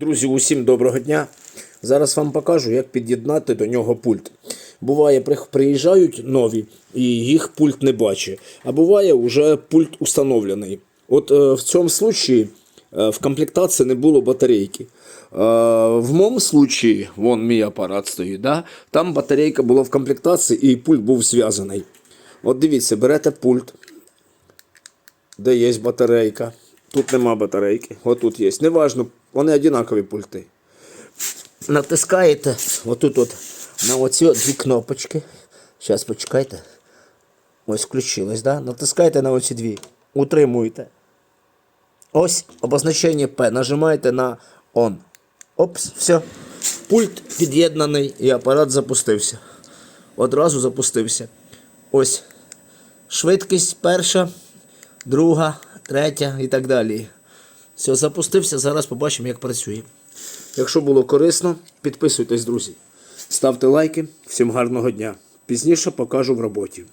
Друзі, усім доброго дня. Зараз вам покажу, як під'єднати до нього пульт. Буває, приїжджають нові, і їх пульт не бачить. А буває, вже пульт установлений. От е, в цьому случаї е, в комплектації не було батарейки. Е, в моєму случаї, вон мій апарат стоїть, да? там батарейка була в комплектації і пульт був зв'язаний. От дивіться, берете пульт, де є батарейка. Тут нема батарейки. Отут є. Неважно, вони однакові пульти. Натискаєте отут от на оці дві кнопочки. Зараз почекайте. Ось включилось, да? Натискаєте на оці дві. Утримуєте. Ось обозначення P. Нажимаєте на ON. Опс, все. Пульт під'єднаний і апарат запустився. Одразу запустився. Ось. Швидкість перша, друга, третя і так далі. Все, запустився. Зараз побачимо, як працює. Якщо було корисно, підписуйтесь, друзі. Ставте лайки. Всім гарного дня. Пізніше покажу в роботі.